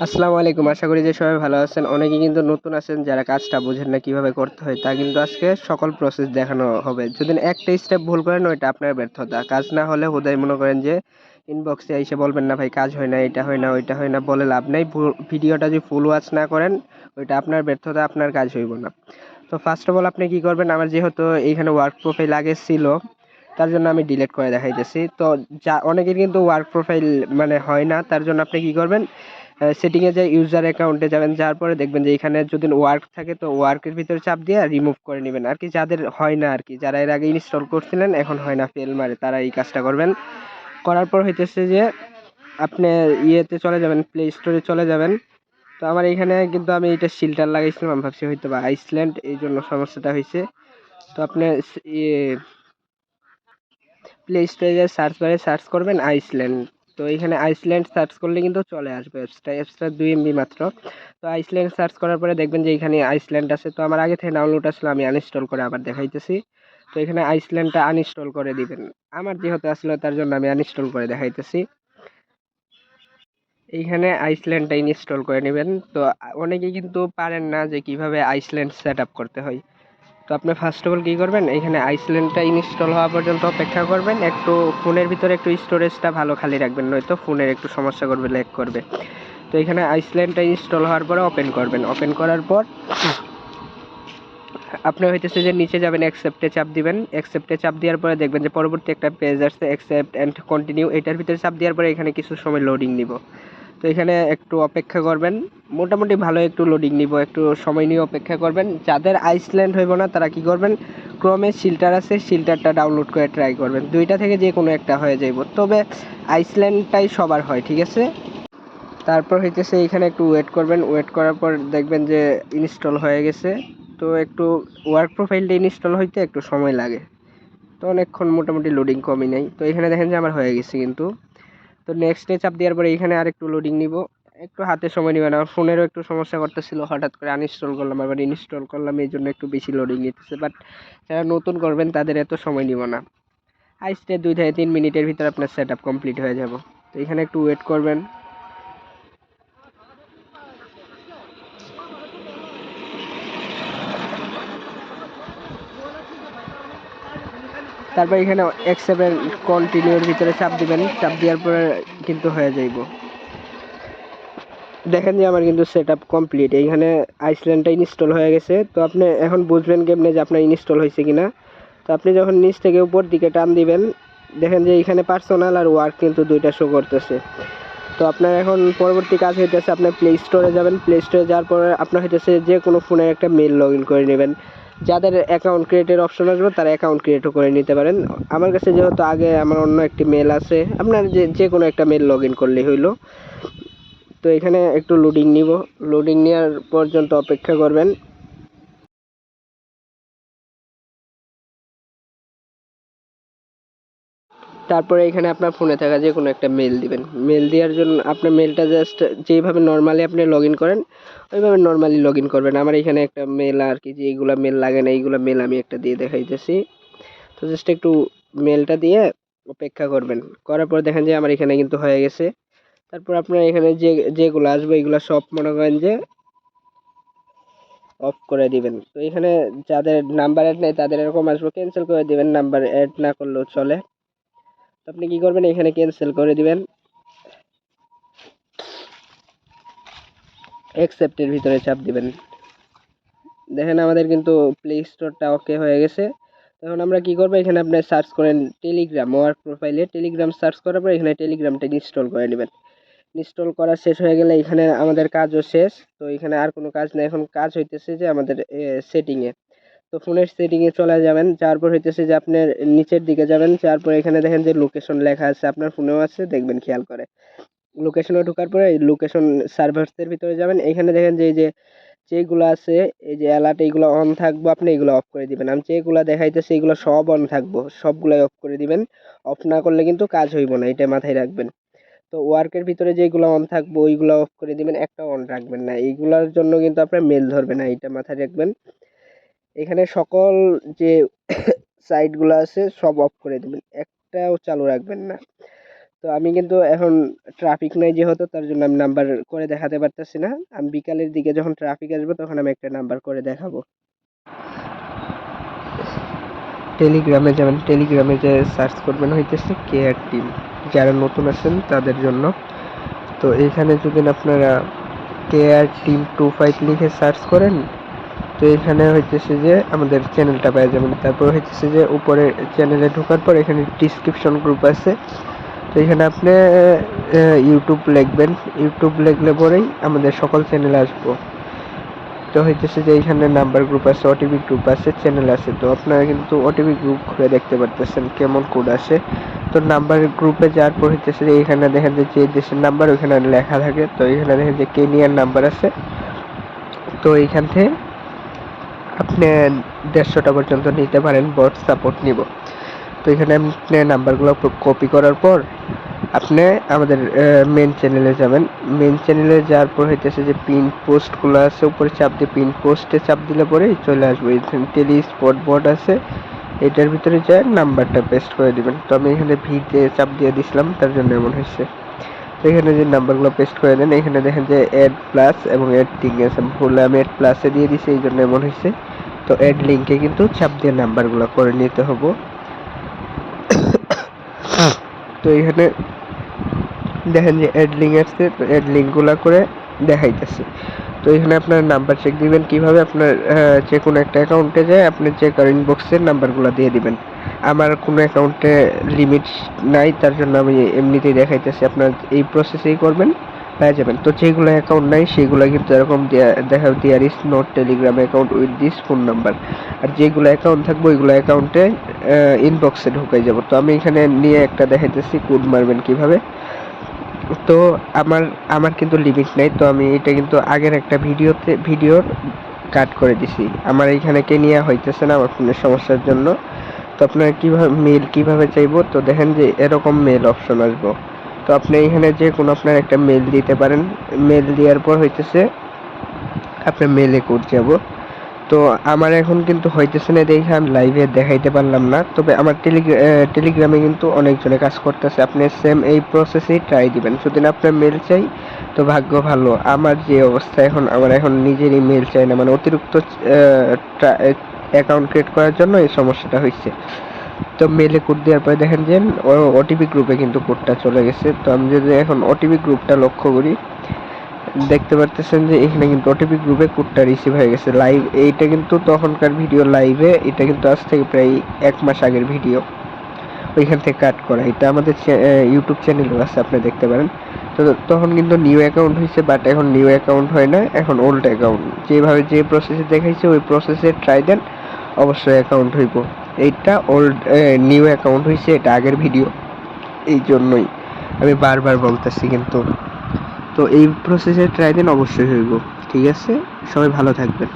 আসসালামু আলাইকুম। আশা করি যে সবাই ভালো আছেন। অনেকে কিন্তু নতুন আছেন যারা কাজটা বোঝেন না কীভাবে করতে হয়, তা কিন্তু আজকে সকল প্রসেস দেখানো হবে। যদি একটা স্টেপ ভুল করেন, ওইটা আপনার ব্যর্থতা। কাজ না হলে হুদাই মনে করেন যে ইনবক্সে এসে বলবেন, না ভাই, কাজ হয় না, এটা হয় না, ওইটা হয় না, বলে লাভ নেই। ভিডিওটা যদি ফুল ওয়াচ না করেন, ওইটা আপনার ব্যর্থতা, আপনার কাজ হইব না। তো ফার্স্ট অফ অল আপনি কি করবেন? আমার যেহেতু এইখানে ওয়ার্ক প্রোফাইল আগে ছিল, তার জন্য আমি ডিলিট করে দেখাইতেছি। তো যা, অনেকের কিন্তু ওয়ার্ক প্রোফাইল মানে হয় না, তার জন্য আপনি কি করবেন? সেটিংয়ে যে ইউজার অ্যাকাউন্টে যাবেন যার পরে দেখবেন যে এখানে যদি ওয়ার্ক থাকে, তো ওয়ার্কের ভিতরে চাপ দিয়ে রিমুভ করে নেবেন। আর কি যাদের হয় না আর কি, যারা এর আগে ইনস্টল করছিলেন, এখন হয় না ফেল মারে, তারা এই কাজটা করবেন। করার পর হইতেছে যে আপনি ইয়েতে চলে যাবেন প্লে স্টোরে চলে যাবেন। তো আমার এখানে কিন্তু আমি এটা শিল্টার লাগাইছিলাম, আমি ভাবছি হয়তো বা আইসল্যান্ড এই জন্য সমস্যাটা হয়েছে তো আপনি ইয়ে প্লে স্টোরে সার্চ বারে সার্চ করবেন আইসল্যান্ড তো এখানে আইসল্যান্ড সার্চ করলে কিন্তু চলে আসবে অ্যাপসটা অ্যাপসটা দুই এমবি মাত্র। তো আইসল্যান্ড সার্চ করার পরে দেখবেন যে এখানে আইসল্যান্ড আছে। তো আমার আগে থেকে ডাউনলোড আসলে, আমি আনইনস্টল করে আবার দেখাইতেছি। তো এখানে আইসল্যান্ডটা আনইনস্টল করে দিবেন। আমার যেহেতু আসলে, তার জন্য আমি আনইনস্টল করে দেখাইতেছি। এইখানে আইসল্যান্ডটা ইনস্টল করে নেবেন। তো অনেকে কিন্তু পারেন না যে কীভাবে আইসল্যান্ড সেট করতে হয়। তো আপনি ফার্স্ট অফ অল কী করবেন? এখানে আইসল্যান্ডটা ইনস্টল হওয়া পর্যন্ত অপেক্ষা করবেন। একটু ফোনের ভিতরে একটু স্টোরেজটা ভালো খালি রাখবেন, নয়তো ফোনের একটু সমস্যা করবে ল্যাক করবে। তো এখানে আইসল্যান্ডটা ইনস্টল হওয়ার পরে ওপেন করবেন। ওপেন করার পর আপনি হইতেছে যে নিচে যাবেন অ্যাকসেপ্টে চাপ দিবেন। অ্যাকসেপ্টে চাপ দেওয়ার পরে দেখবেন যে পরবর্তী একটা পেজ আসছে অ্যাকসেপ্ট অ্যান্ড কন্টিনিউ এটার ভিতরে চাপ দেওয়ার পরে এখানে কিছু সময় লোডিং নিব। তো এখানে একটু অপেক্ষা করবেন। মোটামুটি ভালো একটু লোডিং নিব, একটু সময় নিয়ে অপেক্ষা করবেন। যাদের আইসল্যান্ড হইব না, তারা কি করবেন? ক্রমে শিল্টার আছে শিল্টারটা ডাউনলোড করে ট্রাই করবেন। দুইটা থেকে যে কোনো একটা হয়ে যাইব। তবে আইসল্যান্ডটাই সবার হয়, ঠিক আছে? তারপর হইতেছে এখানে একটু ওয়েট করবেন। ওয়েট করার পর দেখবেন যে ইনস্টল হয়ে গেছে। তো একটু ওয়ার্ক প্রোফাইলটা ইনস্টল হইতে একটু সময় লাগে। তো অনেকক্ষণ মোটামুটি লোডিং কমই নেই। তো এখানে দেখেন যে আমার হয়ে গেছে কিন্তু। তো নেক্সট স্টে চাপ দেওয়ার পরে এখানে আর একটু লোডিং নিব। একটু হাতে সময় নেবে না, ফোনেরও একটু সমস্যা করতেছিল, হঠাৎ করে আনইনস্টল করলাম, আবার ইনস্টল করলাম, এই জন্য একটু বেশি লোডিং নিতেছে। বাট যারা নতুন করবেন, তাদের এত সময় নিব না। আইসতে দুই থেকে তিন মিনিটের ভিতরে আপনার সেট কমপ্লিট হয়ে যাব। তো এখানে একটু ওয়েট করবেন। তারপর এখানে এক সেভেন কন্টিনিউর ভিতরে চাপ দিবেন। চাপ দেওয়ার পরে কিন্তু হয়ে যাইব। দেখেন যে আমার কিন্তু সেট আপ কমপ্লিট এইখানে আইসল্যান্ডটা ইনস্টল হয়ে গেছে। তো আপনি এখন বুঝবেন কেমনে যে আপনার ইনস্টল হয়েছে কিনা। তো আপনি যখন নিচ থেকে উপর দিকে টান দিবেন, দেখেন যে এখানে পার্সোনাল আর ওয়ার্ক কিন্তু দুইটা শো করতেছে। তো আপনার এখন পরবর্তী কাজ হইতেছে আপনার প্লে স্টোরে যাবেন। প্লে স্টোরে যাওয়ার পরে আপনার হইতেছে যে কোনো ফোনের একটা মেল লগ ইন করে নেবেন। যাদের অ্যাকাউন্ট ক্রিয়েটের অপশন আসবে, তারা অ্যাকাউন্ট ক্রিয়েটও করে নিতে পারেন। আমার কাছে যেহেতু আগে আমার অন্য একটি মেল আছে, আপনার যে যে কোনো একটা মেল লগ ইন করলেই হইল। তো এখানে একটু লোডিং নিব। লোডিং নেওয়ার পর্যন্ত অপেক্ষা করবেন। তারপরে এখানে আপনার ফোনে থাকা যে কোনো একটা মেল দিবেন। মেল দেওয়ার জন্য আপনার মেলটা জাস্ট যেইভাবে নর্মালি আপনি লগ ইন করেন, ওইভাবে নর্মালি লগ ইন করবেন। আমার এখানে একটা মেল আর কি যে এইগুলো মেল লাগে না, এইগুলো মেল আমি একটা দিয়ে দেখাইতেছি। তো জাস্ট একটু মেলটা দিয়ে অপেক্ষা করবেন। করার পর দেখেন যে আমার এখানে কিন্তু হয়ে গেছে। তারপর আপনার এখানে যে, যেগুলো আসবে, এগুলো সব মনে করেন যে অফ করে দিবেন। তো এখানে যাদের নাম্বার অ্যাড নেই, তাদের এরকম আসবে। ক্যান্সেল করে দিবেন নাম্বার অ্যাড না করলেও চলে। আপনি কি করবেন? এখানে ক্যান্সেল করে দিবেন। অ্যাকসেপ্টের ভিতরে চাপ দিবেন। দেখেন আমাদের কিন্তু প্লে স্টোরটা ওকে হয়ে গেছে। এখন আমরা কি করব? এখানে আপনি সার্চ করেন টেলিগ্রাম ওয়ার্ক প্রোফাইলে টেলিগ্রাম সার্চ করার পর এখানে টেলিগ্রামটা ইনস্টল করে নেবেন। ইনস্টল করা শেষ হয়ে গেলে এখানে আমাদের কাজও শেষ। তো এখানে আর কোনো কাজ নেই এখন কাজ হইতেছে যে আমাদের সেটিংয়ে তো ফোনের সেটিংয়ে চলে যাবেন যাওয়ার পর হইতেছে যে আপনার নিচের দিকে যাবেন যাওয়ার পর এখানে দেখেন যে লোকেশন লেখা আছে, আপনার ফোনেও আছে, দেখবেন খেয়াল করে। লোকেশনে ঢোকার পরে লোকেশন সার্ভার্সের ভিতরে যাবেন, এখানে দেখেন যে এই যে যেগুলো আছে, এই যে অ্যালার্ট এইগুলো অন থাকব, আপনি এগুলো অফ করে দিবেন। আমি যেগুলো দেখাইতেছি, এগুলো সব অন থাকব, সবগুলাই অফ করে দিবেন। অফ না করলে কিন্তু কাজ হইব না, এটা মাথায় রাখবেন। তো ওয়ার্কের ভিতরে যেগুলো অন থাকব, ওইগুলো অফ করে দিবেন, একটা অন রাখবেন না। এইগুলোর জন্য কিন্তু আপনার মেল ধরবে না, এটা মাথায় রাখবেন। এখানে সকল যে সাইটগুলো আছে সব অফ করে দেবেন। একটাও চালু রাখবেন না। তো আমি কিন্তু এখন ট্রাফিক নাই যেহেতু, তার জন্য আমি নাম্বার করে দেখাতে পারতেছি না। আমি বিকালের দিকে যখন ট্রাফিক আসবে, তখন আমি একটা নাম্বার করে দেখাবো। টেলিগ্রামে যাবেন। টেলিগ্রামে যে সার্চ করবেন হইতেছে কেয়ার টিম যারা নতুন আছেন, তাদের জন্য। তো এইখানে যদি আপনারা কেয়ার টিম টু ফাইভ লিখে সার্চ করেন তো এখানে হইতেছে যে আমাদের চ্যানেলটা পেয়ে যাবেন তারপর হইতেছে যে উপরে চ্যানেলে ঢোকার পর এখানে ডিসক্রিপশন গ্রুপ আছে। তো এখানে আপনি ইউটিউব লিখবেন। ইউটিউব লিখলে পরেই আমাদের সকল চ্যানেলে আসব। তো হইতেছে যে এখানে নাম্বার গ্রুপ আছে ওটিপি গ্রুপ আছে চ্যানেল আছে। তো আপনারা কিন্তু ওটিপি গ্রুপ খুলে দেখতে পারতেছেন কেমন কোড আসে। তো নাম্বার গ্রুপে যাওয়ার পর হইতেছে যে এখানে দেখেন যে যে দেশের নাম্বার ওইখানে লেখা থাকে। তো এখানে দেখেন যে কেনিয়ার নাম্বার আছে। তো এইখান থেকে আপনি দেড়শোটা পর্যন্ত নিতে পারেন বট সাপোর্ট নিব। তো এখানে আপনি নাম্বারগুলো কপি করার পর আপনি আমাদের মেন চ্যানেলে যাবেন। মেন চ্যানেলে যাওয়ার পর হইতেছে যে পিন পোস্টগুলো আছে, উপরে চাপ দিয়ে পিন পোস্টে চাপ দিলে পরেই চলে আসবে। টেলি স্পট বোর্ড আছে, এটার ভিতরে যায় নাম্বারটা পেস্ট করে দিবেন। তো আমি এখানে ভিতে চাপ দিয়ে দিছিলাম, তার জন্য এমন হয়েছে এখানে যে নাম্বারগুলো পেস্ট করে দেন, এখানে দেখেন যে এড প্লাস এবং এড লিঙ্ক আছে। ভুল, আমি অ্যাড প্লাসে দিয়ে দিছি এই জন্য এমন হয়েছে। তো এড লিঙ্কে কিন্তু চাপ দিয়ে নাম্বারগুলো করে নিতে হব। তো এখানে দেখেন যে এড লিঙ্ক আসছে তো অ্যাড লিঙ্কগুলো করে দেখাইতেছে। তো এখানে আপনার নাম্বার চেক দিবেন। কীভাবে আপনার যে কোনো একটা অ্যাকাউন্টে যায়, আপনি যে কারেন্ট বক্সের নাম্বারগুলো দিয়ে দিবেন। আমার কোনো অ্যাকাউন্টে লিমিট নাই, তার জন্য আমি এমনিতেই দেখাইতেছি। আপনার এই প্রসেসেই করবেন পেয়ে যাবেন। তো যেগুলো অ্যাকাউন্ট নাই, সেগুলো কিন্তু এরকম দেখা there is not Telegram account with this phone number আর যেগুলো অ্যাকাউন্ট থাকবে, ওইগুলো অ্যাকাউন্টে ইনবক্সে ঢুকাই যাব। তো আমি এখানে নিয়ে একটা দেখাইতেছি কোড মারবেন কীভাবে। তো আমার আমার কিন্তু লিমিট নাই, তো আমি এটা কিন্তু আগের একটা ভিডিওতে ভিডিওর কাট করে দিছি। আমার এইখানে কেনিয়া হইতেছে না আমার ফোনের সমস্যার জন্য। তো আপনারা কীভাবে মেল কীভাবে চাইব? তো দেখেন যে এরকম মেল অপশন আসব। তো আপনি এইখানে যে কোনো আপনার একটা মেল দিতে পারেন। মেল দেওয়ার পর হইতেছে, আপনার মেলে কোড যাব। তো আমার এখন কিন্তু হইতেছে না, দেখে আমি লাইভে দেখাইতে পারলাম না। তবে আমার টেলিগ্রামে কিন্তু অনেকজনে কাজ করতেছে। আপনি সেম এই প্রসেসেই ট্রাই দিবেন। যদি না আপনার মেল চাই, তো ভাগ্য ভালো। আমার যে অবস্থা এখন, আমার এখন নিজেরই মেল চাই না। মানে অতিরিক্ত অ্যাকাউন্ট ক্রিয়েট করার জন্য এই সমস্যাটা হয়েছে তো মেলে কোড দেওয়ার পরে দেখেন যে ওটিপি গ্রুপে কিন্তু কোডটা চলে গেছে। তো আমি যদি এখন ওটিপি গ্রুপটা লক্ষ্য করি দেখতে পারতেছেন যে এখানে কিন্তু ওটিপি গ্রুপে কোডটা রিসিভ হয়ে গেছে লাইভ এইটা কিন্তু তখনকার ভিডিও লাইভে এটা কিন্তু আজ থেকে প্রায় এক মাস আগের ভিডিও ওইখান থেকে কাট করা। এটা আমাদের ইউটিউব চ্যানেলও আছে, আপনি দেখতে পারেন। তো তখন কিন্তু নিউ অ্যাকাউন্ট হয়েছে বাট এখন নিউ অ্যাকাউন্ট হয় না, এখন ওল্ড অ্যাকাউন্ট যেভাবে যে প্রসেসে দেখাইছে, ওই প্রসেসে ট্রাই দেন, অবশ্যই অ্যাকাউন্ট হইব। এইটা ওল্ড নিউ অ্যাকাউন্ট হয়েছে এটা আগের ভিডিও এই জন্যই। আমি বারবার বলতেছি কিন্তু। তো এই প্রসেসে ট্রাই দিন অবশ্যই হইব। ঠিক আছে? সবাই ভালো থাকবেন।